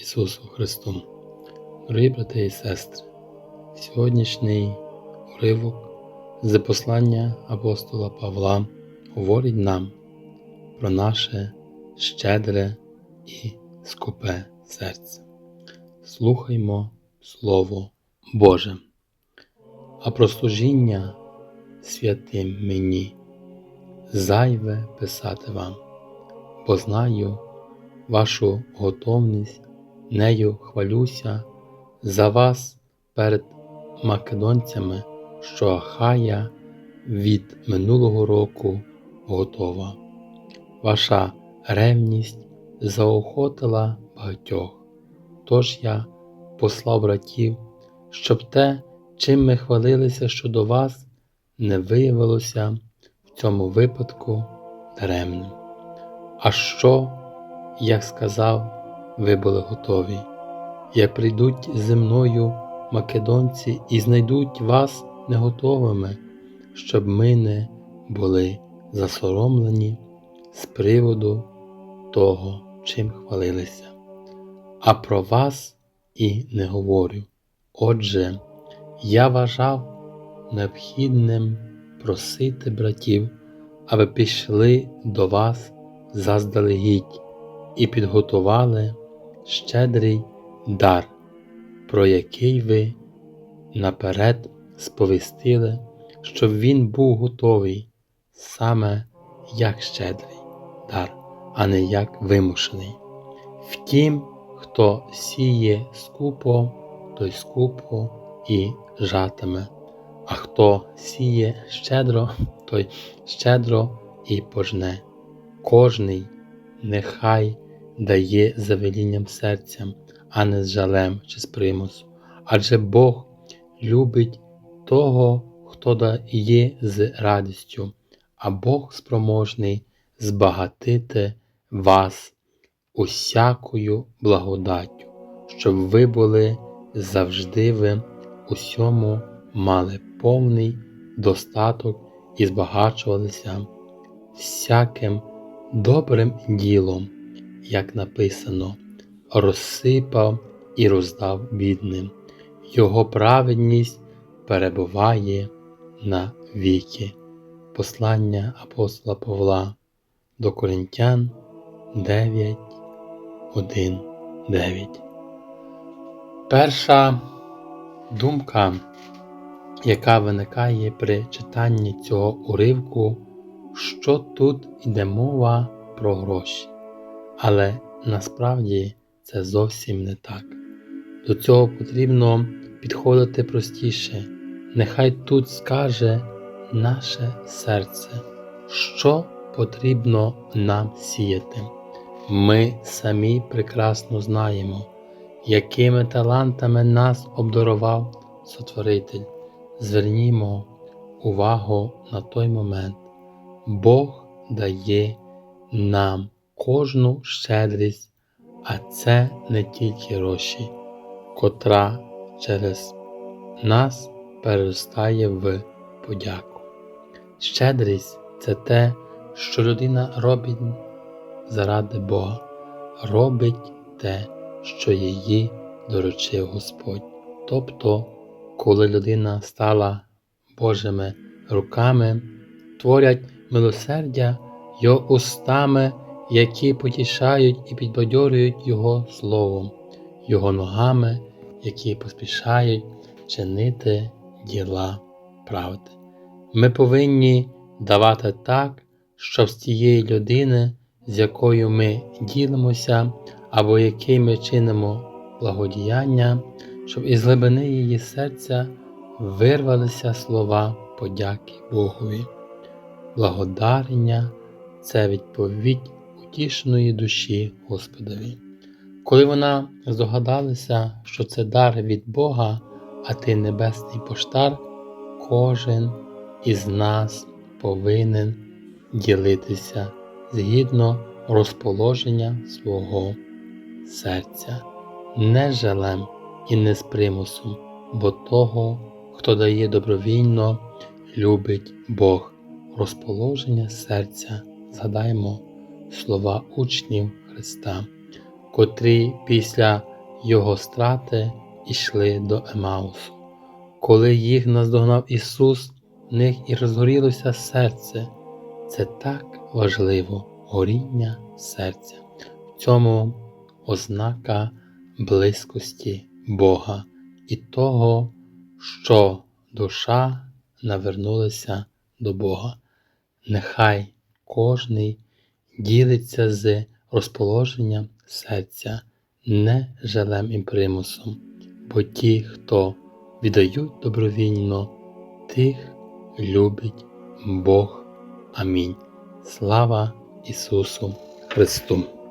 Ісусу Христу. Дорогі брати і сестри, сьогоднішній уривок з послання апостола Павла говорить нам про наше щедре і скупе серце. Слухаймо Слово Боже, а про служіння святим мені зайве писати вам, бо знаю вашу готовність, нею хвалюся за вас перед македонцями, що Ахая від минулого року готова. Ваша ревність заохотила багатьох, тож я послав братів, щоб те, чим ми хвалилися щодо вас, не виявилося в цьому випадку даремним. А що як сказав, ви були готові. Як прийдуть зі мною македонці і знайдуть вас неготовими, щоб ми не були засоромлені з приводу того, чим хвалилися. А про вас і не говорю. Отже, я вважав необхідним просити братів, аби пішли до вас заздалегідь і підготували щедрий дар, про який ви наперед сповістили, щоб він був готовий саме як щедрий дар, а не як вимушений. Втім, хто сіє скупо, той скупо і жатиме, а хто сіє щедро, той щедро і пожне. Кожний нехай дає за велінням серцям, а не з жалем чи з примусу. Адже Бог любить того, хто дає з радістю, а Бог спроможний збагатити вас усякою благодаттю, щоб ви були завжди ви усьому мали повний достаток і збагачувалися всяким добрим ділом як написано, розсипав і роздав бідним, Його праведність перебуває на віки. Послання апостола Павла до Коринтян 9, 1, 9. Перша думка, яка виникає при читанні цього уривку, що тут йде мова про гроші. Але насправді це зовсім не так. До цього потрібно підходити простіше. Нехай тут скаже наше серце, що потрібно нам сіяти. Ми самі прекрасно знаємо, якими талантами нас обдарував Сотворитель. Звернімо увагу на той момент. Бог дає нам кожну щедрість, а це не тільки гроші, котра через нас переростає в подяку. Щедрість це те, що людина робить заради Бога, робить те, що її доручив Господь. Тобто, коли людина стала Божими руками, творять милосердя його устами які потішають і підбадьорюють Його Словом, Його ногами, які поспішають чинити діла правди. Ми повинні давати так, щоб з тієї людини, з якою ми ділимося, або який ми чинимо благодіяння, щоб із глибини її серця вирвалися слова подяки Богові. Благодарення це відповідь утішеної душі Господові. Коли вона здогадалася, що це дар від Бога, а ти небесний поштар, кожен із нас повинен ділитися згідно розположення свого серця, не жалем і не з примусом, бо того, хто дає добровільно, любить Бог, розположення серця, згадаймо слова учнів Христа. котрі після його страти йшли до Емаусу. Коли їх наздогнав Ісус, в них і розгорілося серце. Це так важливо горіння серця. В цьому ознака близькості Бога і того, що душа навернулася до Бога. Нехай кожний ділиться з розположенням серця, не жалем і примусом, бо ті, хто віддають добровільно, тих любить Бог. Амінь. Слава Ісусу Христу!